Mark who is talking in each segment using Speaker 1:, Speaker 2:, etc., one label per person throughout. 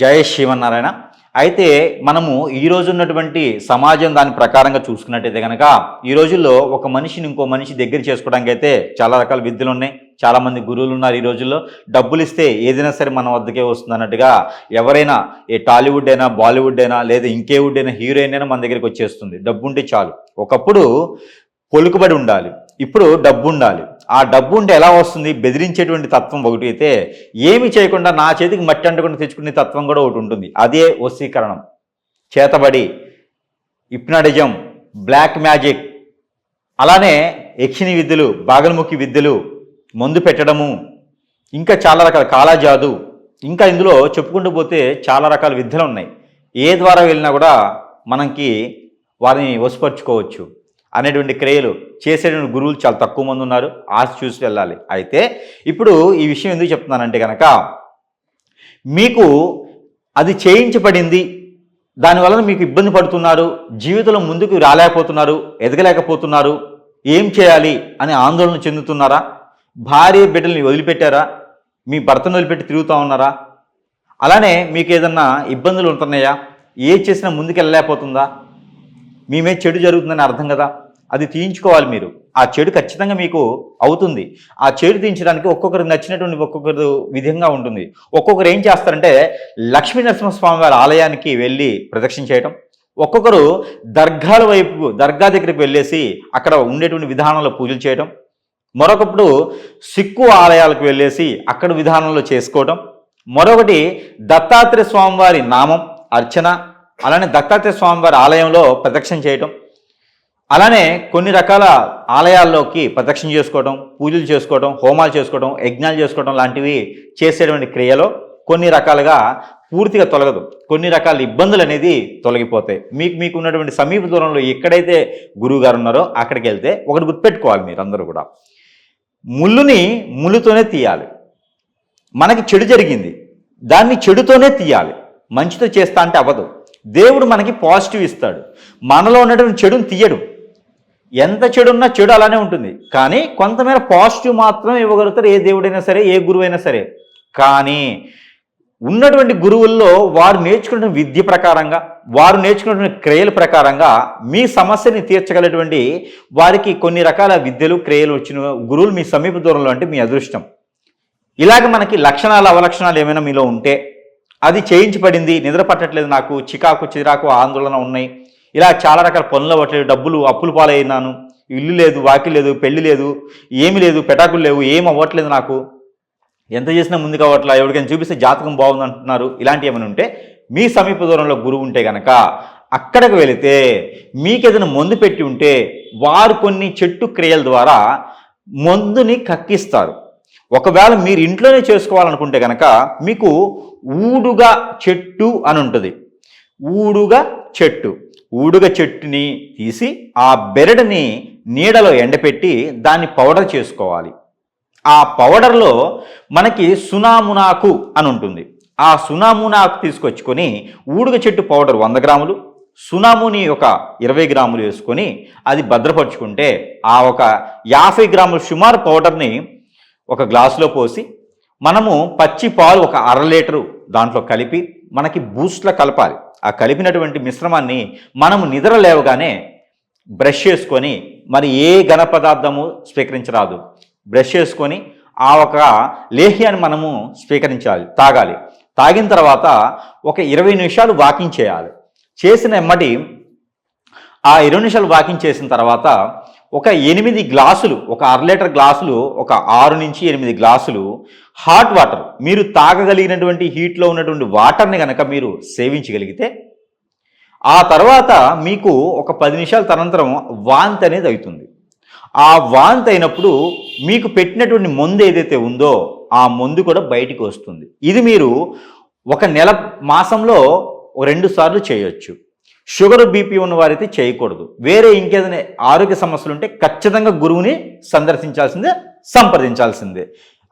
Speaker 1: జయ శివనారాయణ అయితే మనము ఈ రోజు ఉన్నటువంటి సమాజం దాని ప్రకారంగా చూసుకున్నట్టయితే కనుక ఈ రోజుల్లో ఒక మనిషిని ఇంకో మనిషి దగ్గర చేసుకోవడానికి అయితే చాలా రకాల విద్యలు ఉన్నాయి చాలా మంది గురువులు ఉన్నారు ఈ రోజుల్లో. డబ్బులు ఇస్తే ఏదైనా సరే మన వద్దకే వస్తుంది అన్నట్టుగా ఎవరైనా ఏ టాలీవుడ్ అయినా బాలీవుడ్ అయినా లేదా ఇంకే వుడ్ అయినా హీరోయిన్ అయినా మన దగ్గరికి వచ్చేస్తుంది. డబ్బు ఉంటే చాలు. ఒకప్పుడు పొలుకుబడి ఉండాలి. ఇప్పుడు డబ్బు ఉండాలి ఆ డబ్బు ఉంటే ఎలా వస్తుంది? బెదిరించేటువంటి తత్వం ఒకటి అయితే ఏమి చేయకుండా నా చేతికి మట్టి అంటకుండా తెచ్చుకునే తత్వం కూడా ఒకటి ఉంటుంది. అదే వశీకరణం. చేతబడి ఇప్నాటిజం బ్లాక్ మ్యాజిక్ అలానే యక్షిణి విద్యలు బాగల్ముఖి విద్యలు మందు పెట్టడము ఇంకా చాలా రకాల కాలాజాదు ఇంకా ఇందులో చెప్పుకుంటూ పోతే చాలా రకాల విద్యలు ఉన్నాయి. ఏ ద్వారా వెళ్ళినా కూడా మనకి వారిని వశపరుచుకోవచ్చు. అనేటువంటి క్రియలు చేసేటువంటి గురువులు చాలా తక్కువ మంది ఉన్నారు. ఆశ చూసి వెళ్ళాలి. అయితే ఇప్పుడు ఈ విషయం ఎందుకు చెప్తున్నానంటే కనుక మీకు అది చేయించబడింది. దానివలన మీకు ఇబ్బంది పడుతున్నారు. జీవితంలో ముందుకు రాలేకపోతున్నారు. ఎదగలేకపోతున్నారు. ఏం చేయాలి అని ఆందోళన చెందుతున్నారా? భార్య బిడ్డల్ని వదిలిపెట్టారా? మీ భర్తను వదిలిపెట్టి తిరుగుతూ ఉన్నారా? అలానే మీకు ఏదన్నా ఇబ్బందులు ఉంటున్నాయా? ఏ చేసినా ముందుకు వెళ్ళలేకపోతుందా మీ మీద చెడు జరుగుతుందని అర్థం కదా? అది తీయించుకోవాలి మీరు. ఆ చెడు ఖచ్చితంగా మీకు అవుతుంది. ఆ చెడు తీయించడానికి ఒక్కొక్కరికి నచ్చినటువంటి ఒక్కొక్కరు విధంగా ఉంటుంది. ఒక్కొక్కరు ఏం చేస్తారంటే లక్ష్మీ నరసింహస్వామి వారి ఆలయానికి వెళ్ళి ప్రదక్షిణ చేయటం. ఒక్కొక్కరు దర్గాల వైపు దర్గా దగ్గరికి వెళ్ళేసి అక్కడ ఉండేటువంటి విధానంలో పూజలు చేయటం. మరొకప్పుడు సిక్కు ఆలయాలకు వెళ్ళేసి అక్కడ విధానంలో చేసుకోవటం. మరొకటి దత్తాత్రేయ స్వామివారి నామం అర్చన. అలానే దత్తాత్రేయ స్వామివారి ఆలయంలో ప్రదక్షిణ చేయటం. అలానే కొన్ని రకాల ఆలయాల్లోకి ప్రదక్షిణ చేసుకోవడం పూజలు చేసుకోవడం హోమాలు చేసుకోవడం యజ్ఞాలు చేసుకోవడం లాంటివి చేసేటువంటి క్రియలో కొన్ని రకాలుగా పూర్తిగా తొలగదు. కొన్ని రకాల ఇబ్బందులు అనేది తొలగిపోతాయి. మీకు మీకు ఉన్నటువంటి సమీప దూరంలో ఎక్కడైతే గురువు గారు ఉన్నారో అక్కడికి వెళ్తే ఒకటి గుర్తుపెట్టుకోవాలి మీరు అందరూ కూడా. ముళ్ళుని ముళ్ళుతోనే తీయాలి. మనకి చెడు జరిగింది. దాన్ని చెడుతోనే తీయాలి. మంచితో చేస్తా అంటే అవ్వదు. దేవుడు మనకి పాజిటివ్ ఇస్తాడు. మనలో ఉన్నటువంటి చెడుని తీయడు. ఎంత చెడున్నా చెడు అలానే ఉంటుంది. కానీ కొంతమేర పాజిటివ్ మాత్రం ఇవ్వగలుగుతారు. ఏ దేవుడైనా సరే ఏ గురువైనా సరే. కానీ ఉన్నటువంటి గురువుల్లో వారు నేర్చుకున్న విద్య ప్రకారంగా వారు నేర్చుకున్నటువంటి క్రియల ప్రకారంగా మీ సమస్యని తీర్చగలటువంటి వారికి కొన్ని రకాల విద్యలు క్రియలు వచ్చిన గురువులు మీ సమీప దూరంలో అంటే మీ అదృష్టం. ఇలాగ మనకి లక్షణాలు అవలక్షణాలు ఏమైనా మీలో ఉంటే అది చేయించబడింది నిద్ర పట్టట్లేదు నాకు చికాకు చిరాకు ఆందోళన ఉన్నాయి. ఇలా చాలా రకాల పనులు అవ్వట్లేదు డబ్బులు అప్పులు పాలైనాను ఇల్లు లేదు వాకి లేదు పెళ్ళి లేదు ఏమి లేదు పెటాకులు లేవు ఏం అవ్వట్లేదు నాకు. ఎంత చేసినా ముందుకు అవ్వట్లా ఎవరికైనా చూపిస్తే జాతకం బాగుంది అంటున్నారు ఇలాంటి ఏమైనా ఉంటే మీ సమీప దూరంలో గురువు ఉంటే కనుక అక్కడికి వెళితే మీకు ఏదైనా మందు పెట్టి ఉంటే వారు కొన్ని చెట్టు క్రియల ద్వారా మందుని కక్కిస్తారు. ఒకవేళ మీరు ఇంట్లోనే చేసుకోవాలనుకుంటే కనుక మీకు ఊడుగా చెట్టు అని ఉంటుంది. ఊడుగా చెట్టు. ఊడుగ చెట్టుని తీసి ఆ బెరడుని నీడలో ఎండపెట్టి దాన్ని పౌడర్ చేసుకోవాలి. ఆ పౌడర్లో మనకి సునామునాకు అని ఉంటుంది. ఆ సునామునాకు తీసుకొచ్చుకొని ఊడుగ చెట్టు పౌడర్ వంద గ్రాములు సునాముని ఒక ఇరవై గ్రాములు వేసుకొని అది భద్రపరుచుకుంటే ఆ ఒక యాభై గ్రాముల సుమారు పౌడర్ని ఒక గ్లాసులో పోసి మనము పచ్చి పాలు ఒక అర లీటరు దాంట్లో కలిపి మనకి బూస్ట్లో కలపాలి. ఆ కలిపినటువంటి మిశ్రమాన్ని మనము నిద్ర లేవగానే బ్రష్ చేసుకొని మరి ఏ ఘన పదార్థము స్వీకరించరాదు. బ్రష్ చేసుకొని ఆ ఒక లేహ్యాన్ని మనము స్వీకరించాలి తాగాలి. తాగిన తర్వాత ఒక ఇరవై నిమిషాలు వాకింగ్ చేయాలి. చేసిన ఎమ్మటి ఆ ఇరవై నిమిషాలు వాకింగ్ చేసిన తర్వాత ఒక ఎనిమిది గ్లాసులు ఒక అర లీటర్ గ్లాసులు ఒక ఆరు నుంచి ఎనిమిది గ్లాసులు హాట్ వాటర్ మీరు తాగగలిగినటువంటి హీట్లో ఉన్నటువంటి వాటర్ని కనుక మీరు సేవించగలిగితే ఆ తర్వాత మీకు ఒక పది నిమిషాల తనంతరం వాంతి అనేది అవుతుంది. ఆ వాంతి అయినప్పుడు మీకు పెట్టినటువంటి మందు ఏదైతే ఉందో ఆ మందు కూడా బయటికి వస్తుంది. ఇది మీరు ఒక నెల మాసంలో రెండు సార్లు చేయొచ్చు. షుగర్ బీపీ ఉన్న వారైతే చేయకూడదు. వేరే ఇంకేదైనా ఆరోగ్య సమస్యలు ఉంటే ఖచ్చితంగా గురువుని సందర్శించాల్సిందే సంప్రదించాల్సిందే.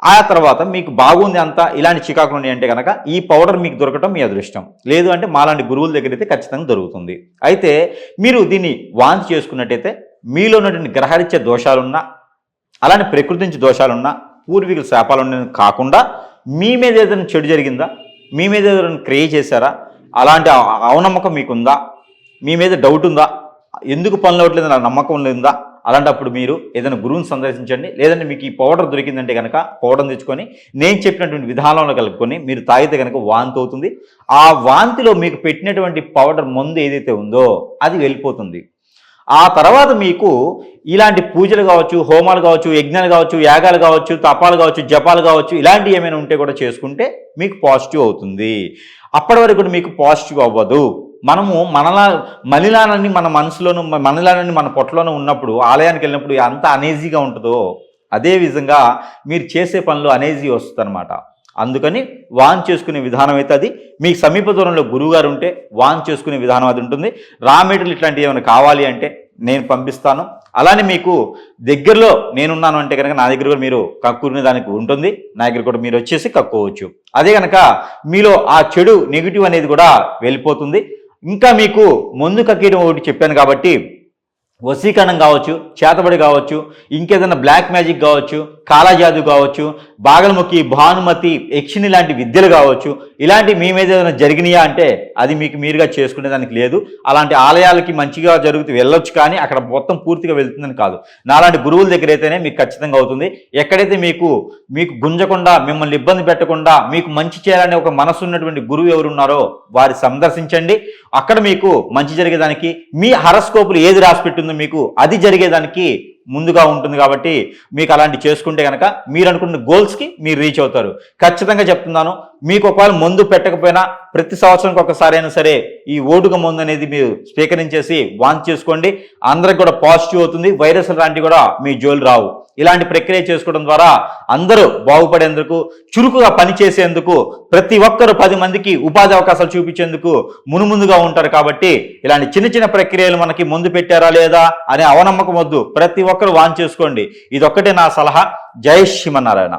Speaker 1: ఆ తర్వాత మీకు బాగుంది అంతా ఇలాంటి చికాకులు ఉన్నాయి అంటే కనుక ఈ పౌడర్ మీకు దొరకటం మీ అదృష్టం. లేదు అంటే మాలాంటి గురువుల దగ్గర అయితే ఖచ్చితంగా దొరుకుతుంది. అయితే మీరు దీన్ని వాంతి చేసుకున్నట్టయితే మీలో ఉన్నటువంటి గ్రహరీత్య దోషాలున్నా అలానే ప్రకృతి నుంచి దోషాలున్నా పూర్వీకుల శాపాలు కాకుండా మీ మీద ఏదైనా చెడు జరిగిందా? మీ మీద ఏదైనా క్రియ చేశారా? అలాంటి అవనమ్మకం మీకుందా? మీ మీద డౌట్ ఉందా? ఎందుకు పనులు అవ్వట్లేదు? నా నమ్మకం ఉందా? అలాంటప్పుడు మీరు ఏదైనా గురువుని సందర్శించండి. లేదంటే మీకు ఈ పౌడర్ దొరికిందంటే కనుక పౌడర్ తెచ్చుకొని నేను చెప్పినటువంటి విధానంలో కలుపుకొని మీరు తాగితే కనుక వాంతి అవుతుంది. ఆ వాంతిలో మీకు పెట్టినటువంటి పౌడర్ మందు ఏదైతే ఉందో అది వెళ్ళిపోతుంది. ఆ తర్వాత మీకు ఇలాంటి పూజలు కావచ్చు హోమాలు కావచ్చు యజ్ఞాలు కావచ్చు యాగాలు కావచ్చు తపాలు కావచ్చు జపాలు కావచ్చు ఇలాంటివి ఏమైనా ఉంటే కూడా చేసుకుంటే మీకు పాజిటివ్ అవుతుంది. అప్పటి వరకు కూడా మీకు పాజిటివ్ అవ్వదు. మనము మనలా మలిలానని మన మనసులోను మనలానని మన పొట్టలోనూ ఉన్నప్పుడు ఆలయానికి వెళ్ళినప్పుడు ఎంత అనేజీగా ఉంటుందో అదే విధంగా మీరు చేసే పనులు అనేజీ వస్తుంది అందుకని వాన్ చేసుకునే విధానం అయితే అది. మీకు సమీప దూరంలో గురువుగారు ఉంటే వాన్ చేసుకునే విధానం అది ఉంటుంది. రా మెటీరియల్ ఇట్లాంటివి ఏమైనా కావాలి అంటే నేను పంపిస్తాను. అలానే మీకు దగ్గరలో నేనున్నాను అంటే కనుక నా దగ్గర కూడా మీరు కక్కునే దానికి ఉంటుంది. నా దగ్గర కూడా మీరు వచ్చేసి కక్కోవచ్చు. అదే కనుక మీలో ఆ చెడు నెగిటివ్ అనేది కూడా వెళ్ళిపోతుంది. ఇంకా మీకు ముందు కక్కీయడం ఒకటి చెప్పాను కాబట్టి వశీకరణం కావచ్చు చేతబడి కావచ్చు ఇంకేదైనా బ్లాక్ మ్యాజిక్ కావచ్చు కాలాజాదు కావచ్చు బాగలముఖి భానుమతి యక్షిణి లాంటి విద్యలు కావచ్చు ఇలాంటి మీ మీద ఏదైనా జరిగినాయా అంటే అది మీకు మీరుగా చేసుకునే దానికి లేదు. అలాంటి ఆలయాలకి మంచిగా జరుగుతూ వెళ్ళొచ్చు కానీ అక్కడ మొత్తం పూర్తిగా వెళ్తుందని కాదు. నాలాంటి గురువుల దగ్గర అయితేనే మీకు ఖచ్చితంగా అవుతుంది. ఎక్కడైతే మీకు మీకు గుంజకుండా మిమ్మల్ని ఇబ్బంది పెట్టకుండా మీకు మంచి చేయాలనే ఒక మనసు ఉన్నటువంటి గురువు ఎవరు ఉన్నారో వారి సందర్శించండి. అక్కడ మీకు మంచి జరిగేదానికి మీ హరస్కోపులు ఏది రాసి పెట్టిందో మీకు అది జరిగేదానికి ముందుగా ఉంటుంది కాబట్టి మీకు అలాంటి చేసుకుంటే కనుక మీరు అనుకున్న గోల్స్కి మీరు రీచ్ అవుతారు. ఖచ్చితంగా చెప్తున్నాను మీకు ఒకవేళ మందు పెట్టకపోయినా ప్రతి సంవత్సరానికి ఒకసారి అయినా సరే ఈ ఓటుక మందు అనేది మీరు స్వీకరించేసి వాంచ్ చేసుకోండి. అందరికి కూడా పాజిటివ్ అవుతుంది. వైరస్ లాంటివి కూడా మీ జోలు రావు. ఇలాంటి ప్రక్రియ చేసుకోవడం ద్వారా అందరూ బాగుపడేందుకు చురుకుగా పనిచేసేందుకు ప్రతి ఒక్కరు పది మందికి ఉపాధి అవకాశాలు చూపించేందుకు మునుముందుగా ఉంటారు కాబట్టి ఇలాంటి చిన్న చిన్న ప్రక్రియలు మనకి ముందు పెట్టారా లేదా అనే అవనమ్మకం వద్దు. ప్రతి ఒక్కరు వాన్ చేసుకోండి. ఇదొక్కటే నా సలహా. జై శ్రీమన్నారాయణ.